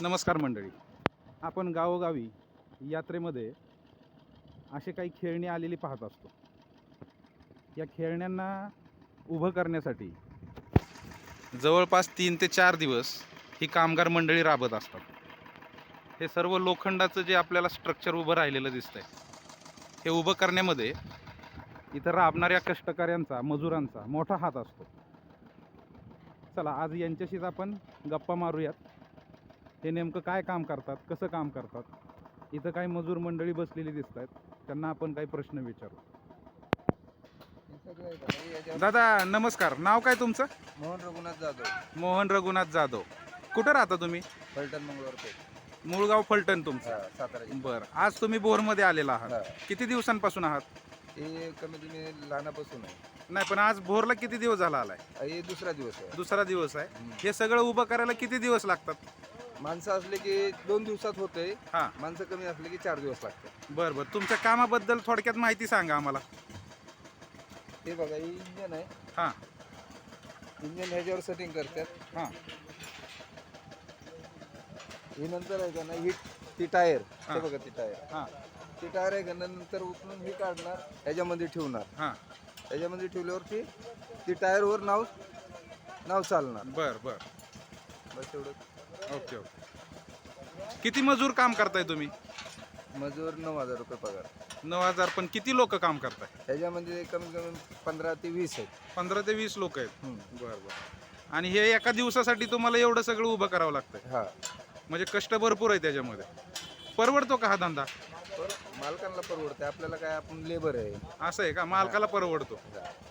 नमस्कार मंडळी. आपण गावोगावी यात्रेमध्ये असे काही खेळणी आलेली पाहत असतो. या खेळण्यांना उभं करण्यासाठी जवळपास तीन ते चार दिवस ही कामगार मंडळी राबत असतात. हे सर्व लोखंडाचं जे आपल्याला स्ट्रक्चर उभं राहिलेलं दिसतंय हे उभं करण्यामध्ये इथं राबणाऱ्या कष्टकऱ्यांचा मजुरांचा मोठा हात असतो. चला आज यांच्याशीच आपण गप्पा मारूयात. हे नेमकं काय काम करतात कसं काम करतात? इथं काही मजूर मंडळी बसलेली दिसत आहेत त्यांना आपण काही प्रश्न विचारू. दादा नमस्कार. नाव काय तुमचं? मोहन रघुनाथ जाधव. मोहन रघुनाथ जाधव. कुठं राहता तुम्ही? फलटण मंगळवार मूळगाव फलटण तुमचं. सातारा. बरं. आज तुम्ही बोरमध्ये आलेला आहात. किती दिवसांपासून आहात? हे कमी लहानापासून आहे. नाही पण आज भोरला किती दिवस झाला आलाय? हे दुसरा दिवस आहे. दुसरा दिवस आहे. हे सगळं उभं करायला किती दिवस लागतात? माणसं असले की दोन दिवसात होते हा. माणसं कमी असले की चार दिवस लागतात. बरं बरं. तुमच्या कामाबद्दल थोडक्यात माहिती सांगा आम्हाला. हे बघा हे इंजन आहे. हां. इंजन ह्याच्यावर सेटिंग करतात. हां. हे नंतर आहे का ना ही ती टायर. हा. बघा ती टायर. हां. ती टायर आहे का ना नंतर उचलून ही काढणार ह्याच्यामध्ये ठेवणार. हां. ह्याच्यामध्ये ठेवल्यावर ती ती टायरवर नाव नाव चालणार. बरं बरं. बस एवढं ओके ओके. किती मजूर काम करताय तुम्ही? मजूर नऊ हजार रुपये पगार. नऊ हजार पण किती लोक काम करताय? ह्याच्यामध्ये कमीत कमी पंधरा ते वीस आहेत. पंधरा ते वीस लोक आहेत. हम्म. बरं बरं. आणि हे एका दिवसासाठी तुम्हाला एवढं सगळं उभं करावं लागतंय? हा. म्हणजे कष्ट भरपूर आहे त्याच्यामध्ये. परवडतो का हा धंदा? पर मालकांना परवडते आपल्याला काय आपण लेबर आहे. असं आहे का? मालकाला परवडतो.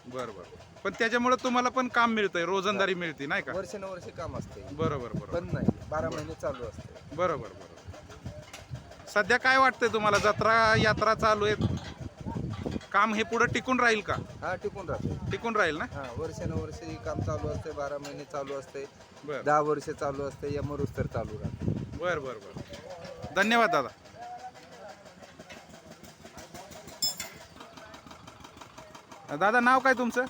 बरं बरं. पण त्याच्यामुळे तुम्हाला पण काम मिळतंय रोजंदारी मिळते नाही का? वर्षानुवर्षे काम असते बरोबर बरोबर. बंद नाही बारा महिने चालू असते बरोबर बरोबर. सध्या काय वाटतंय तुम्हाला? जत्रा यात्रा चालू आहेत. काम हे पुढे टिकून राहील का? हा टिकून राहते टिकून राहील ना? हा वर्षानुवर्षे काम चालू असते बारा महिने चालू असते बर. दहा वर्ष चालू असते या मरुस तर चालू राहते बर बर बर. धन्यवाद दादा. दादा नाव काय तुमचं?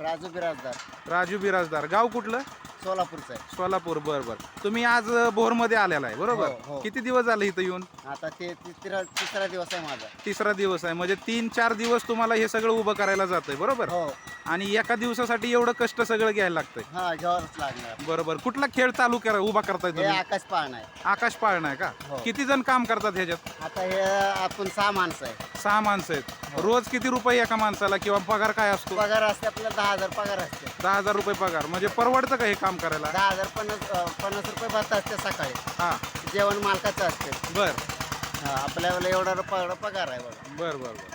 राजू बिराजदार. राजू बिराजदार. गाव कुठलं? सोलापूरचा आहे. सोलापूर बर बर. तुम्ही आज बोरमध्ये आलेला आहे बरोबर? हो, हो. किती दिवस झाले इथं येऊन? आता ते तिसरा तिसरा दिवस आहे माझा. तिसरा दिवस आहे. म्हणजे तीन चार दिवस तुम्हाला हे सगळं उभं करायला जातंय बरोबर? हो. आणि एका दिवसासाठी एवढं कष्ट सगळं घ्यायला लागतंय. हा घ्यावंच लागणार. बरोबर. कुठला खेळ चालू करा उभा करताय हे तुम्ही? आकाश पाळणा आहे. आकाश पाळणा आहे का? हो. किती जण काम करतात ह्याच्यात? आता हे आपण सहा माणसं आहे. सहा माणसं आहेत. रोज किती रुपये एका माणसाला किंवा पगार काय असतो? पगार असते आपल्याला दहा हजार पगार असते. दहा हजार रुपये पगार. म्हणजे परवडतं का हे काम करायला? दहा हजार पन्नास अं, पन्नास रुपये भरत असते सकाळी. हा. जेवण मालकाचं असते. बर. हा, आपल्याला एवढा रुपये पगार आहे बघा. बर बर बर.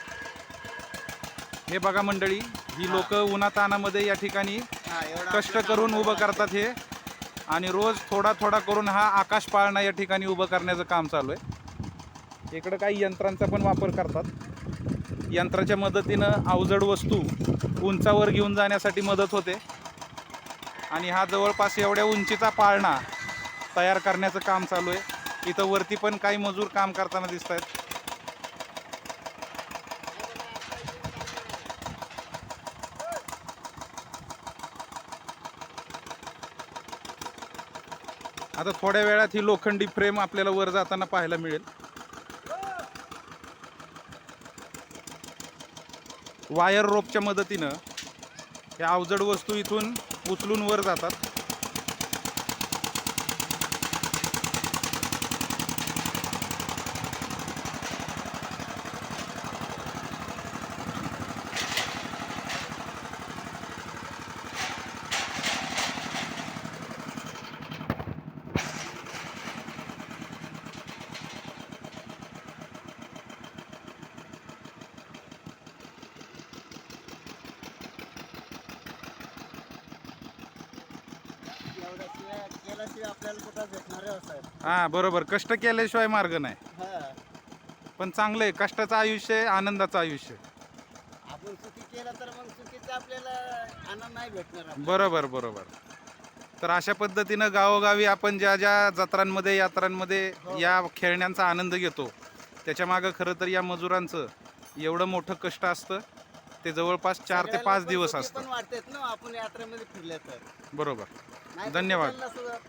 हे बघा मंडळी ही लोक उन्हातानामध्ये या ठिकाणी हा एवढा कष्ट करून काम उभं करतात हे. आणि रोज थोडा थोडा करून हा आकाश पाळणा या ठिकाणी उभं करण्याचं काम चालू आहे. इकडं काही यंत्रांचा पण वापर करतात. यंत्राच्या मदतीनं अवजड वस्तू उंचावर घेऊन जाण्यासाठी मदत होते. आणि हा जवळपास एवढ्या उंचीचा पाळणा तयार करण्याचं काम चालू आहे. इथं वरती पण काही मजूर काम करताना दिसत आहेत. आता थोड्या वेळात ही लोखंडी फ्रेम आपल्याला वर जाताना पाहायला मिळेल. वायर रोपच्या मदतीनं ह्या अवजड वस्तू इथून उचलून वर जातात. केल्याशिवाय आपल्याला कुठं भेटणार व्यवसाय हा बरोबर. कष्ट केल्याशिवाय मार्ग नाही. हा. पण चांगलं आहे. कष्टाचं आयुष्य आहे आनंदाचं आयुष्य आहे. आपण चुकी केलं तर मग चुकीचा आपल्याला आनंद नाही भेटणार आपल्याला. बरोबर बरोबर. तर अशा पद्धतीनं गावोगावी आपण ज्या ज्या जत्रांमध्ये यात्रांमध्ये या खेळण्यांचा आनंद घेतो त्याच्या मागं खरं तर या मजुरांचं एवढं मोठं कष्ट असतं. ते जवळपास चार ते पाच दिवस असतं पण वाटतात ना आपण यात्रेमध्ये फिरले तर. बरोबर. धन्यवाद.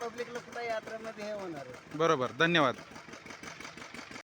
पब्लिकला यात्रेमध्ये हे होणार आहे. बरोबर. धन्यवाद.